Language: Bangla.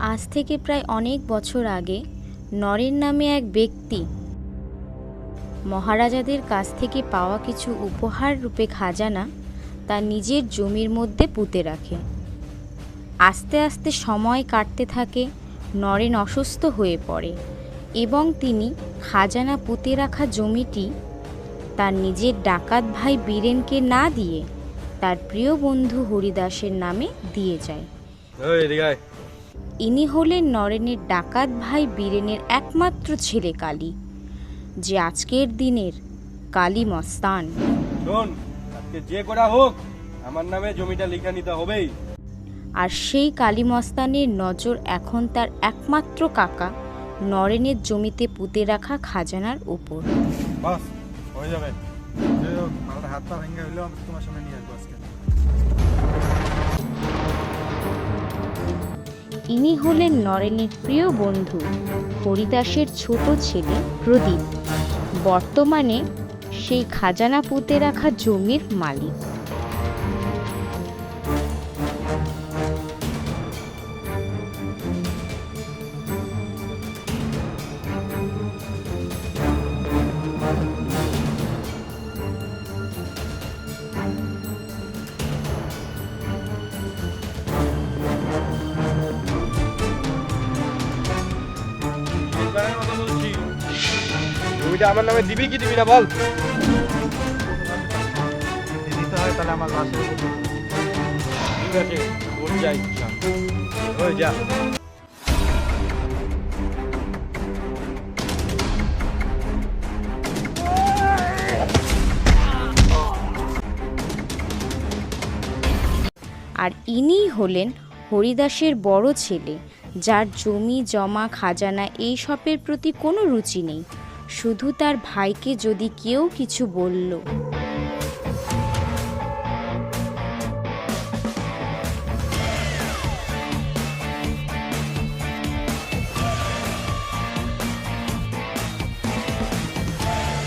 আজ থেকে প্রায় অনেক বছর আগে নরেন নামে এক ব্যক্তি মহারাজাদের কাছ থেকে পাওয়া কিছু উপহার রূপে খাজানা তার নিজের জমির মধ্যে পুঁতে রাখে আস্তে আস্তে সময় কাটতে থাকে, নরেন অসুস্থ হয়ে পড়ে এবং তিনি খাজানা পুঁতে রাখা জমিটি তার নিজের ডাকাত ভাই বীরেনকে না দিয়ে তার প্রিয় বন্ধু হরিদাসের নামে দিয়ে যায়। ইনি হলেন নরেনের ডাকাত ভাই বীরেনের একমাত্র ছেলে কালী যে আজকের দিনের কালী মস্তান। শোন আজকে যে করা হোক আমার নামে জমিটা লিখে নিতে হবেই। আর সেই কালী মস্তানের নজর এখন তার একমাত্র কাকা নরেনের জমিতে পুঁতে রাখা খাজানার উপর। বাস হয়ে যাবে। হাত পা ভেঙে তোমার সামনে নিয়ে আসব আজকে। ইনি হলেন নরেনের প্রিয় বন্ধু, হরিদাসের ছোট ছেলে প্রদীপ। বর্তমানে সেই খাজানা পুঁতে রাখা জমির মালিক। জমিটা আমার নামে দিবি কি দিবি না বল। দিতে হয় তাহলে আমার বাসে ঠিক আছে তোর যা ইচ্ছা। ওই যা। আর ইনিই হলেন হরিদাসের বড় ছেলে যার জমি, জমা, খাজানা এই সবের প্রতি কোনো রুচি নেই। শুধু তার ভাইকে যদি কেউ কিছু বলল।